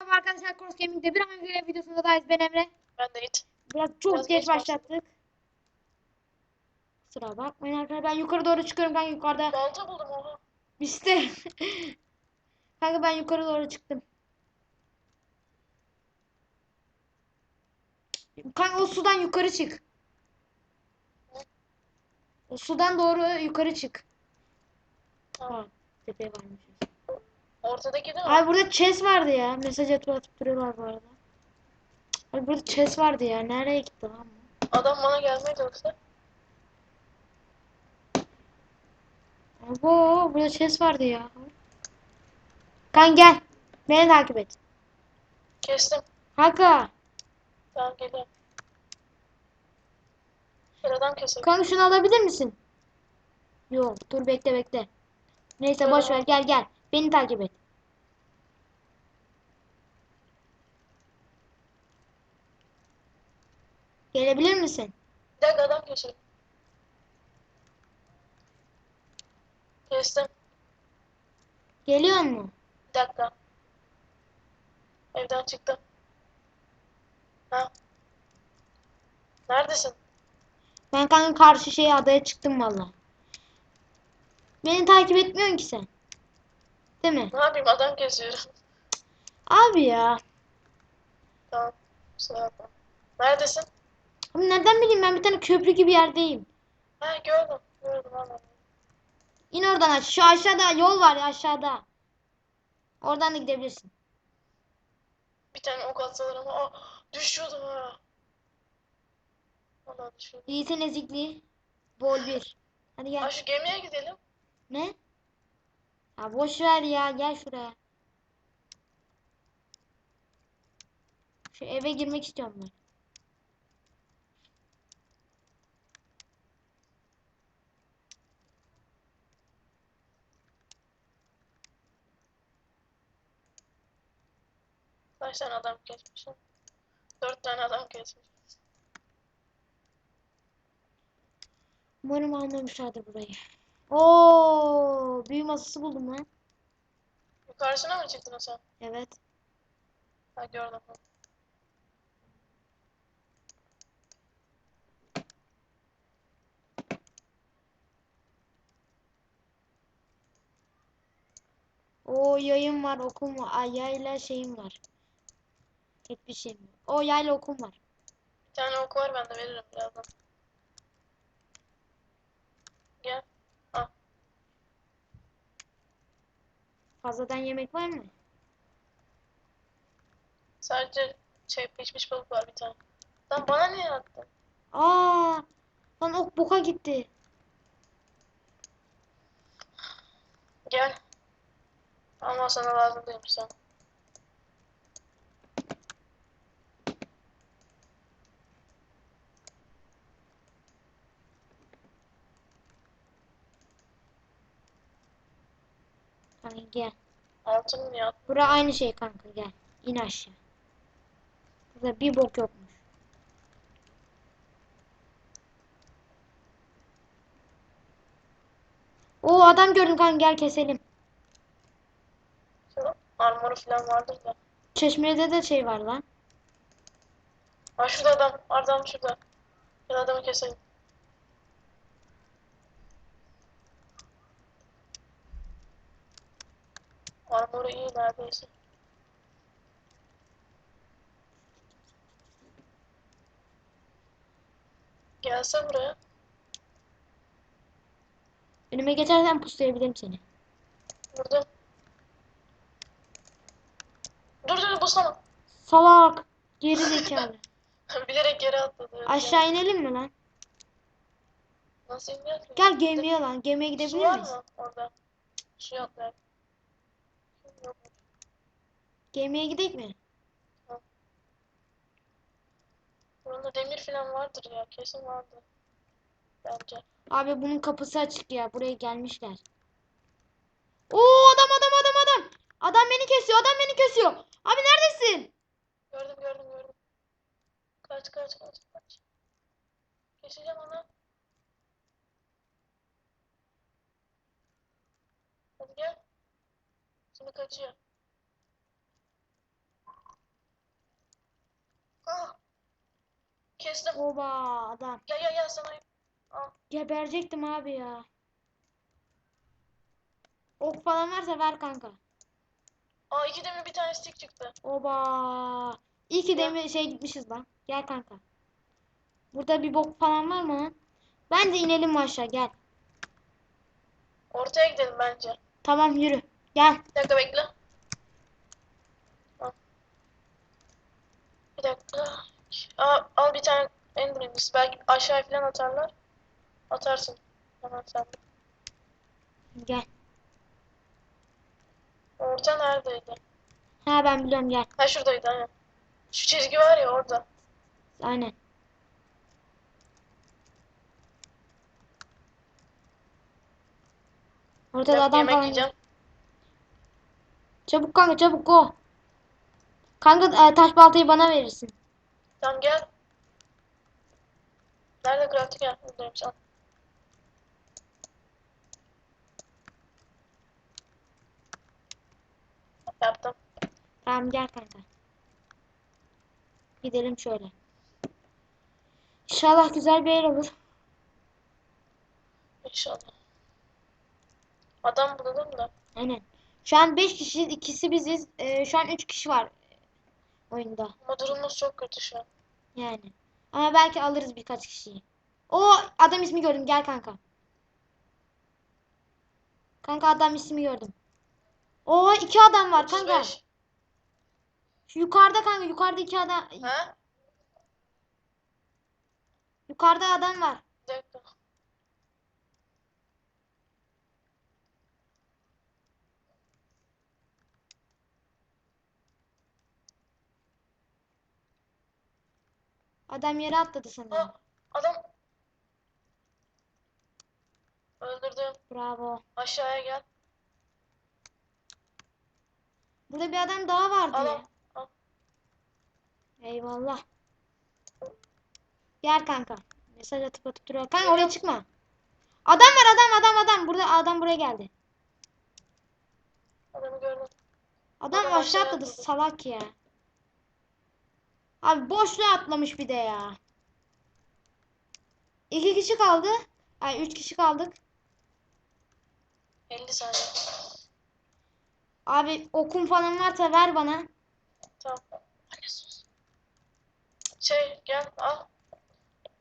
Merhaba arkadaşlar Cross Gaming'de bir hangi videosunda dayız ben Emre. Ben de git. Biraz çok Biraz geç geç başlattık. Kusura bakmayın arkadaşlar ben yukarı doğru çıkıyorum kanka yukarıda. Balta buldum oha. İşte. kanka ben yukarı doğru çıktım. Kanka o sudan yukarı çık. O sudan doğru yukarı çık. Tamam. Ha, tepeye varmışız. Ortadaki değil mi? Abi burada chest vardı ya. Mesaj atıp atıp duruyorlar bu arada. Abi burada chest vardı ya. Nereye gitti lan bu? Adam bana gelmedi yoksa. Abo burada chest vardı ya. Kan gel. Beni takip et. Kestim. Kanka. Tamam geliyorum. Bir adam keselim. Kanka şunu alabilir misin? Yok dur bekle bekle. Neyse boş ver gel gel. Beni takip et. Gelebilir misin? Bir dakika adam keselim. Kestim. Geliyor mu? Bir dakika. Evden çıktım. Ha. Neredesin? Ben kanka karşı şeye adaya çıktım valla. Beni takip etmiyorsun ki sen. Değil mi? Ne yapayım adam kesiyorum. Abi ya. tamam. Kusura bakma. Neredesin? Abi nereden bileyim ben bir tane köprü gibi yerdeyim. Ha gördüm. Gördüm anladım. İn oradan aç. Şu aşağıda yol var ya aşağıda. Oradan da gidebilirsin. Bir tane ok atsalar ama ah, düşüyordum ha. Valla düşüyordum. Yiğit'in ezikliği. Bol bir. Hadi Ha gel. şu gemiye gidelim. Ne? Ya boş ver ya gel şuraya. Şu eve girmek istiyorum ben. Kaç tane adam kesmişim? Dört tane adam kesmiş. Umarım almamışlardır burayı. Oo, büyü masası buldum lan. Yukarısına mı çıktın sen? Evet. Ha gördüm. O yayım var, okum var. Ay yayla şeyim var. Tek bir şeyim var. O yayla okum var. Bir tane ok var ben de veririm birazdan. Gel. Fazladan yemek var mı? Sadece şey pişmiş balık var bir tane. Lan bana niye attın? Aa, lan ok boka gitti. Gel. Ama sana lazım değilmiş sen. Kanka gel. Altın attın? Bura aynı şey kanka gel. İn aşağı. Burada bir bok yokmuş. Oo adam gördüm kanka gel keselim. Armoru falan vardır da. Çeşmede de şey var lan. Ha şurada adam. Adam şurada. Gel adamı keselim. Armoru iyi neredeyse. Gelse buraya. Önüme geçersen puslayabilirim seni. Burada. Dur dur buslama. Salak. Geri zekalı. Bilerek geri atladı. Aşağı inelim mi lan? Nasıl ineceğiz? Gel gemiye lan. Gemiye Su gidebilir var miyiz? mı orada? Su yok lan. Gemiye gidelim mi? Burada demir falan vardır ya. Kesin vardır. Bence. Abi bunun kapısı açık ya. Buraya gelmişler. Oo adam adam. şakacı. Ah. Kestim. Oba adam. Ya ya ya sana. Al. Geberecektim abi ya. Ok falan varsa ver kanka. Aa iki demir bir tane stick çıktı. Oba. İyi ki demir şey gitmişiz lan. Gel kanka. Burada bir bok falan var mı lan? Bence inelim aşağı gel. Ortaya gidelim bence. Tamam yürü. Gel. Bir dakika bekle. Bir dakika. Aa, al bir tane Ender Incisi. Belki aşağı falan atarlar. Atarsın. Hemen sen. Gel. Orta neredeydi? Ha ben biliyorum gel. Ha şuradaydı aynen. Şu çizgi var ya orada. Aynen. Ortada dakika, adam yemek falan. yiyeceğim. Çabuk kanka çabuk go. Kanka e, taş baltayı bana verirsin. Tamam gel. Nerede crafting ya? Buradaymış al. Yaptım. Tamam gel kanka. Gidelim şöyle. İnşallah güzel bir yer olur. İnşallah. Adam bulalım da. Aynen. Şu an 5 kişiyiz. ikisi biziz. E, şu an 3 kişi var oyunda. Ama durumumuz çok kötü şu an. Yani. Ama belki alırız birkaç kişiyi. O adam ismi gördüm. Gel kanka. Kanka adam ismi gördüm. O iki adam var kanka. 35. Şu yukarıda kanka yukarıda iki adam. Ha? Yukarıda adam var. Bir dakika. Adam yere atladı sanırım. Aa, adam. Öldürdüm. Bravo. Aşağıya gel. Burada bir adam daha vardı al. al. Eyvallah. Gel kanka. Mesaj atıp atıp duruyor. Kanka oraya çıkma. Adam var adam adam adam. Burada adam buraya geldi. Adamı gördüm. Adam Adam aşağı atladı. salak ya. Abi boşluğa atlamış bir de ya. İki kişi kaldı. Ay üç kişi kaldık. 50 saniye. Abi okum falan varsa ver bana. Tamam. Şey gel al.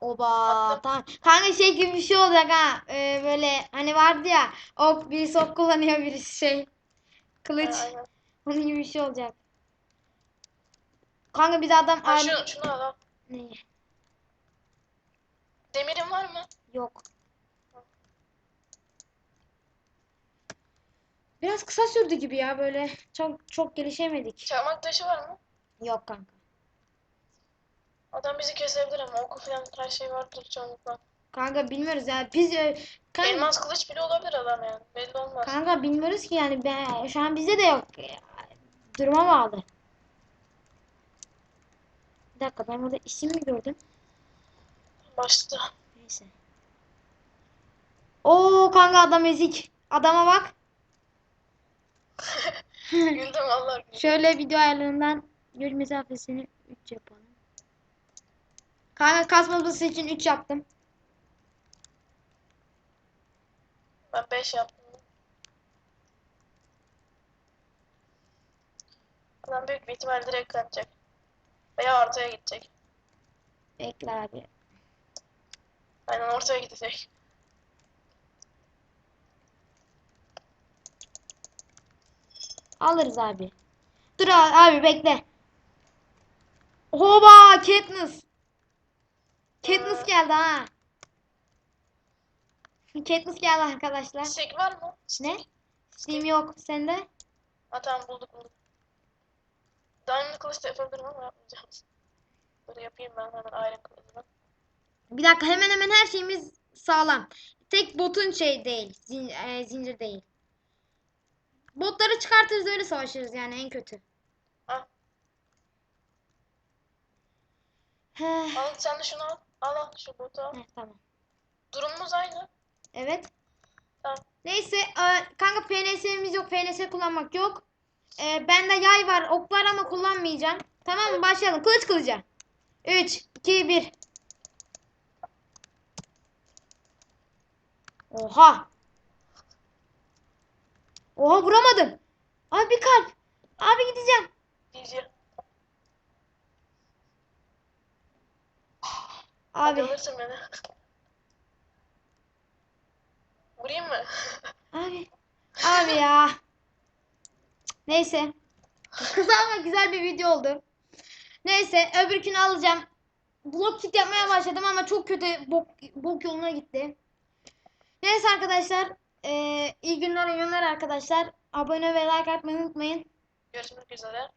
Oba tamam. Kanka şey gibi bir şey olacak ha. Ee, böyle hani vardı ya. Ok birisi ok kullanıyor birisi şey. Kılıç. Aynen. Onun gibi bir şey olacak. Kanka de adam Ha, şu, şunu al al. Ne? Demirin var mı? Yok. Biraz kısa sürdü gibi ya böyle. Çok çok gelişemedik. Çakmak taşı var mı? Yok kanka. Adam bizi kesebilir ama oku falan her şey vardır çoğunlukla. Kanka bilmiyoruz ya. Biz e, kanka, Elmas kılıç bile olabilir adam yani. Belli olmaz. kanka bilmiyoruz ki yani ben, şu an bizde de yok. Duruma bağlı. Dakika ben burada isim mi gördüm? Başladı. Neyse. Oo kanka adam ezik. Adama bak. Güldüm Allah. Şöyle video ayarlarından göz mesafesini 3 yapalım. Kanka kasması için 3 yaptım. Ben 5 yaptım. Adam büyük bir ihtimal direkt kaçacak. Veya ortaya gidecek. Bekle abi. Aynen ortaya gidecek. Alırız abi. Dur abi bekle. Hoba Katniss. Katniss geldi ha. Katniss geldi arkadaşlar. Sek var mı? Ne? Steam yok. Sende? Ha tamam bulduk bulduk. Diamond kılıç da yapabilirim ama yapmayacağım. Böyle yapayım ben hemen iron kılıcını. Bir dakika hemen hemen her şeyimiz sağlam. Tek botun şey değil. zin- e, zincir değil. Botları çıkartırız öyle savaşırız yani en kötü. Al. Heh, Al sen de şunu al. Al al şu botu al. heh, tamam. Durumumuz aynı. Evet. Tamam. Neyse e, kanka PNS'miz yok. PNS kullanmak yok. Ee, bende yay var. Ok var ama kullanmayacağım. Tamam mı? Başlayalım. Kılıç kılıca. 3, 2, 1. Oha. Oha vuramadım. Abi bir kalp. Abi gideceğim. Gideceğim. Abi. Alırsın beni. Vurayım mı? Abi. Abi ya. Neyse. Kısa ama güzel bir video oldu. Neyse öbürkünü alacağım. Blok kit yapmaya başladım ama çok kötü bok, bok yoluna gitti. Neyse arkadaşlar. eee iyi günler iyi günler arkadaşlar. Abone ve like atmayı unutmayın. Görüşmek üzere.